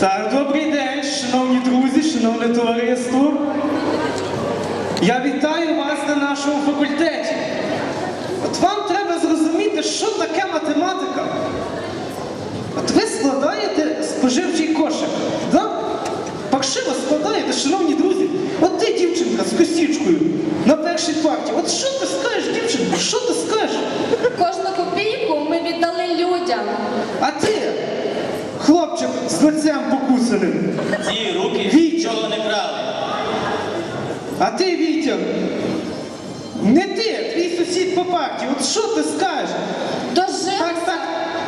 Так, добрий день, шановні друзі, шановне товариство. Я вітаю вас на нашому факультеті. От вам треба зрозуміти, що таке математика. От ви складаєте споживчий кошик, да? Паршиво складаєте, шановні друзі. От ти, дівчинка, з косічкою на першій парті. От що ти скажеш, дівчинка? Що ти скажеш? Кожну копійку ми віддали людям. А ти, хлопчик з лицем покусаним. Ці руки Вітя. нічого не крали. А ти, Вітя, не ти, твій сусід по парті. От що ти скажеш? Так, Дожилися. так.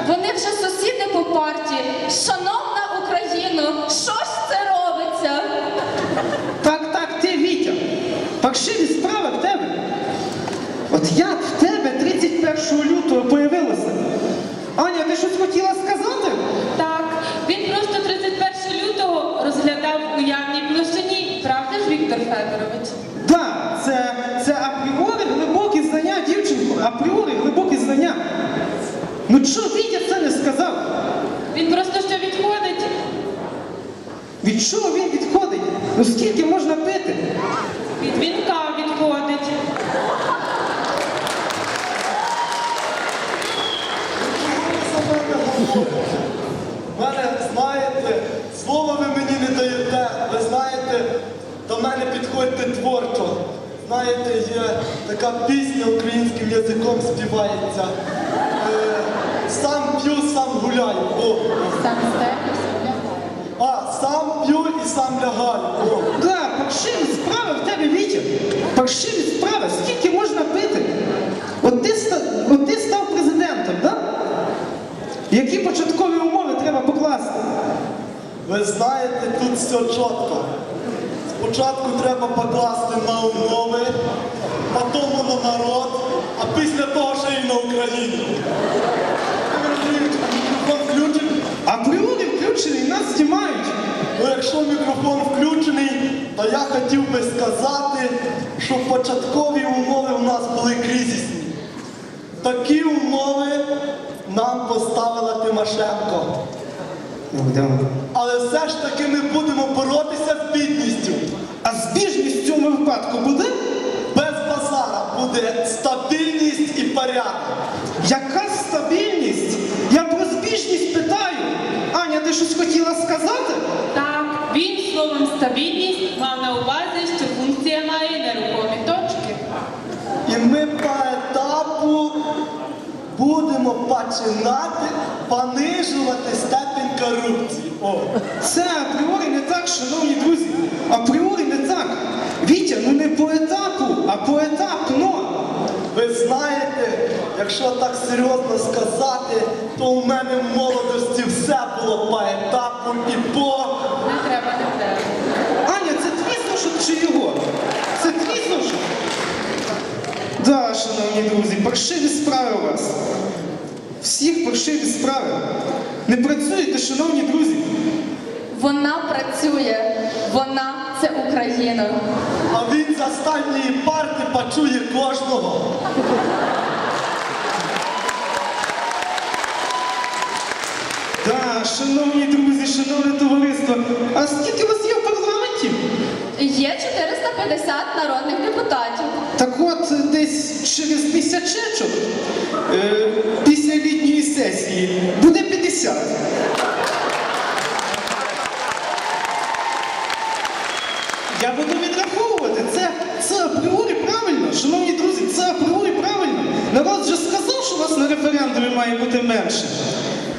Вони вже сусіди по партії. Шановна Україно, що ж це робиться? Так, так, ти, Вітя. Паршиві справи в тебе. От як в тебе 31 лютого появилося? Аня, ти щось хотіла сказати? Так, він просто 31 лютого розглядав у явній площині, правда ж, Віктор Федорович? Так, це, це апріорі глибокі знання, дівчинко, апріорі глибокі знання. Ну чого Вітя це не сказав? Він просто що відходить. Від чого він відходить? Ну скільки можна пити? Від вінка відходить. мене, знаєте, слово ви мені не даєте. Ви знаєте, до мене підходьте творчо. Знаєте, є така пісня українським язиком співається. Сам п'ю, сам гуляю. О. Сам А, сам п'ю і сам лягаю. О. Да, паршиві справи в тебе, Вітя. Паршиві справи, скільки можна пити? От ти, от ти став президентом, да? Які початкові умови треба покласти? Ви знаєте, тут все чітко. Спочатку треба покласти на умови, потім на народ, а після того ще й на Україну. Ви розумієте, мікрофон включений. Апріорі включений, нас знімають. Ну, якщо мікрофон включений, то я хотів би сказати, що початкові умови у нас були кризисні. Такі умови нам поставила Тимошенко. Але все ж таки ми будемо боротися з бідністю. А збіжність в цьому випадку буде? Без базара буде стабільність і порядок. Яка стабільність? Я про збіжність питаю. Аня, ти щось хотіла сказати? Так, словом стабільність мав на увазі, що функція має нерухомі точки. І ми по етапу будемо починати понижувати степень корупції. О. Це апріорі не так, шановні друзі. Апріорі не так. Вітя, ну не по етапу, а поетапно. Ви знаєте, якщо так серйозно сказати, то у мене в молодості все було по етапу і по. Не треба, не треба. Аня, це чи його? Це твій зошит? Да, шановні друзі, паршиві справи у вас. Всіх паршиві справи. Не працюєте, шановні друзі. Вона працює. Вона це Україна. А він з останньої парти почує кожного. Да, шановні друзі, шановне товариство. А скільки вас є в парламенті? Є 450 народних депутатів. Так от десь через місячечок, е, після літньої сесії, буде 50. Я буду відраховувати. Це, це апріорі правильно. Шановні друзі, це апріорі правильно. Народ вже сказав, що у вас на референдумі має бути менше.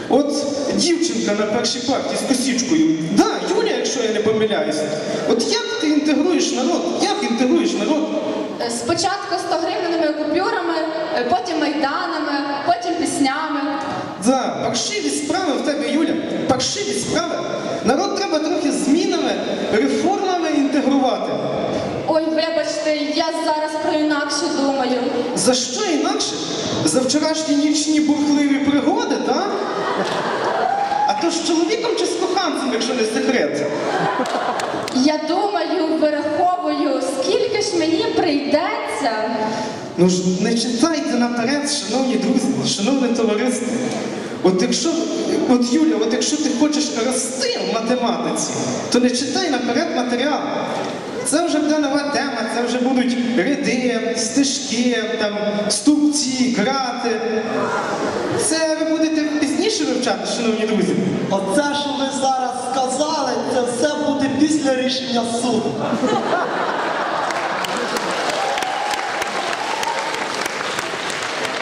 От дівчинка на першій партії з косічкою. Да, Юля, якщо я не помиляюся. От як інтегруєш народ? Як інтегруєш народ? Е, Спочатку 100 гривневими купюрами, е, потім майданами, потім піснями. Да, паршиві справи в тебе, Юля. Паршиві справи. Народ треба трохи змінами, реформами інтегрувати. Ой, вибачте, я зараз про інакше думаю. За що інакше? За вчорашні нічні бурхливі пригоди, то з чоловіком чи з коханцем, якщо не секрет? Я думаю, вираховую, скільки ж мені прийдеться Ну ж не читайте наперед, шановні друзі, шановне товариство. От якщо, от Юля, от якщо ти хочеш рости в математиці, то не читай наперед матеріал. Це вже буде нова тема, це вже будуть ряди, стежки, там, ступці, грати. Це ви будете пізніше вивчати, шановні друзі. Оце, що ви зараз сказали, це все буде після рішення суду.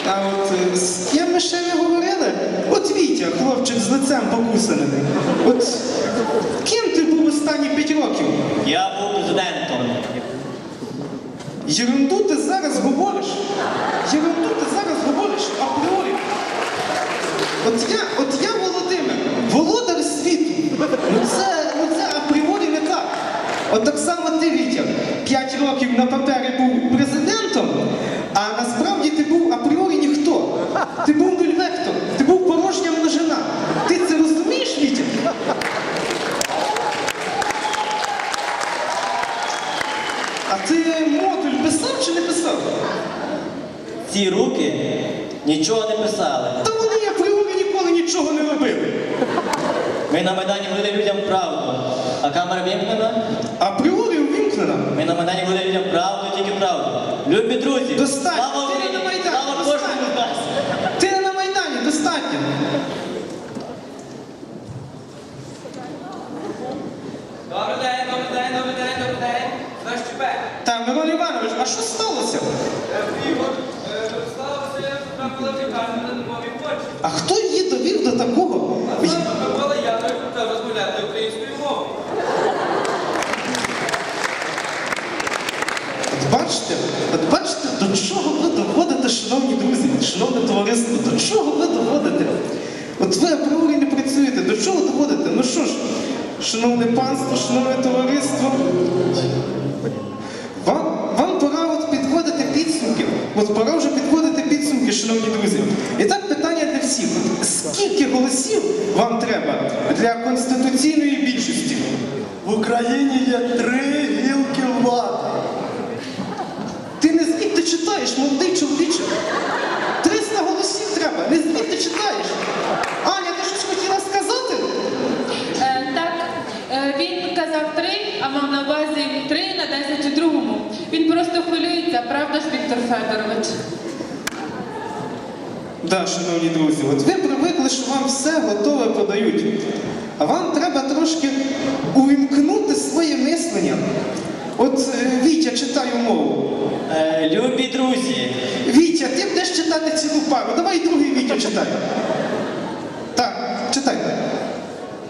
А от е, з ким ми ще не говорили? От Вітя, хлопчик з лицем покусаним. От ким ти був останні п'ять років? Я. Єрунду ти зараз говориш. Єрунду ти зараз говориш апріорі. От я, от я Володимир, володар світу. Ну це, ну це апріорі не так. От так само ти, Вітя, п'ять років на папері був президентом, а насправді ти був апріорі ніхто. Ти був нульвектор, ти був порожня множина. Ти це розумієш, Вітя? А ти модуль писав чи не писав? Ці руки нічого не писали. Та вони апріорі ніколи нічого не робили. Ми на Майдані говорили людям правду. А камера вимкнена? Апріорі увімкнена. Ми на Майдані говорили людям правду, тільки правду. Любі друзі, Достатньо. слава Україні! на Майдані, Слава достатньо. кожному з нас! Ти не на Майдані, достатньо. Добрий день, добрий день, добрий день, добрий день. Наш ЧП. Та, Мирон Іванович, а що сталося? Ігор, сталося, я потрапила в лікарню на нові почті. А хто її довів до такого? А саме Микола Янович почав розмовляти українською мовою. От бачите, от бачите, до чого ви доводите, шановні друзі, шановне товариство, до чого ви доводите? От ви апріорі не працюєте, до чого доводите? Ну що ж, шановне панство, шановне товариство, вам, вам пора от підводити підсумки. От пора вже підводити підсумки, шановні друзі. І так питання для всіх. От скільки голосів вам треба для конституційної більшості? В Україні є три гілки влади. Ти не звідти читаєш, молодий чоловіче. 300 голосів треба, не звідти читаєш. Аня, ти щось хотіла сказати? Е, так, е, він казав три, а мав на увазі три на десять у другому. Він просто хвилюється, правда ж, Віктор Федорович? Да, шановні друзі, от ви привикли, що вам все готове подають. А вам треба трошки увімкнути своє мислення. От е, Вітя, читаю мову. Е, любі друзі, Вітя, ти будеш читати цілу пару. Давай другий Вітя читай. Так, читай.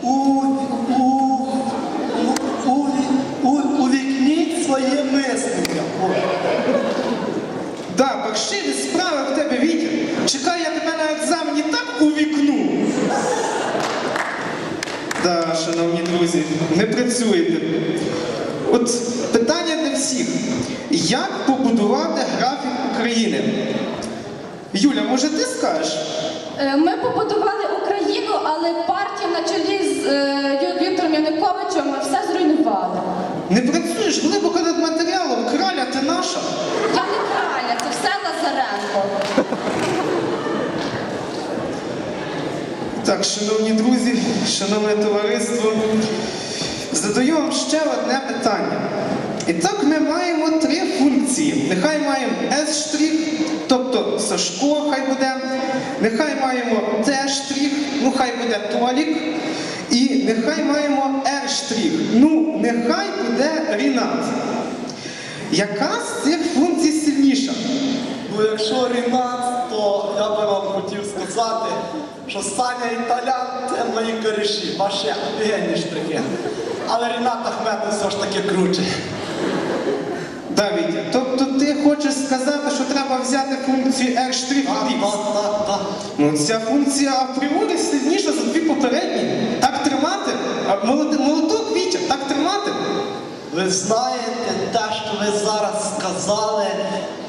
У, у, у, у, у, увікніть своє мислення. О. Да, паршиві справи в тебе, Вітя. Чекай, я тебе на екзамені так увікну. Да, шановні друзі, не працюєте. От питання для всіх. Як побудувати графік України? Юля, може ти скажеш? Е, Ми побудували Україну, але партія на чолі з е, Віктором Януковичем все зруйнувала. Не працюєш глибоко над матеріалом, краля ти наша. Я не краля, це все Лазаренко. Так, шановні друзі, шановне товариство, задаю вам ще одне питання. І так ми маємо три функції. Нехай маємо S', тобто Сашко хай буде, нехай маємо Т', ну хай буде Толік, і нехай маємо R', ну нехай буде Рінат. Яка з цих функцій сильніша? Ну, якщо Рінат, то я би вам хотів сказати, що Саня Італян це мої коріші, ваші офігенні штрихи. Але Рінат Ахметов все ж таки круче. Давід, тобто ти хочеш сказати, що треба взяти функцію R' Так, від X? так, так, так. Ну, ця функція апріорі сильніша за дві попередні. Так тримати. Молоток Вітя, так тримати. Ви знаєте, те, що ви зараз сказали,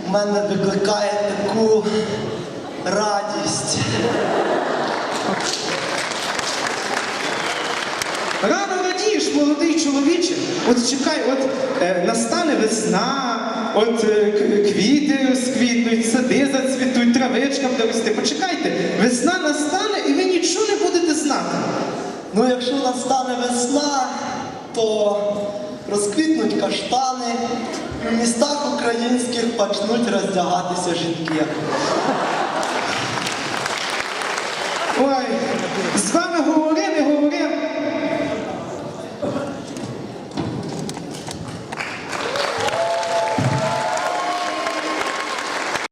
в мене викликає таку радість. Радієш, молодий чоловіче. От чекай, от е, настане весна, От е, квіти розквітнуть, сади зацвітуть, травичка буде рости. Почекайте, весна настане і ви нічого не будете знати. Ну, якщо настане весна, то розквітнуть каштани, і в містах українських почнуть роздягатися жінки. Ой, з вами говорили, говорили.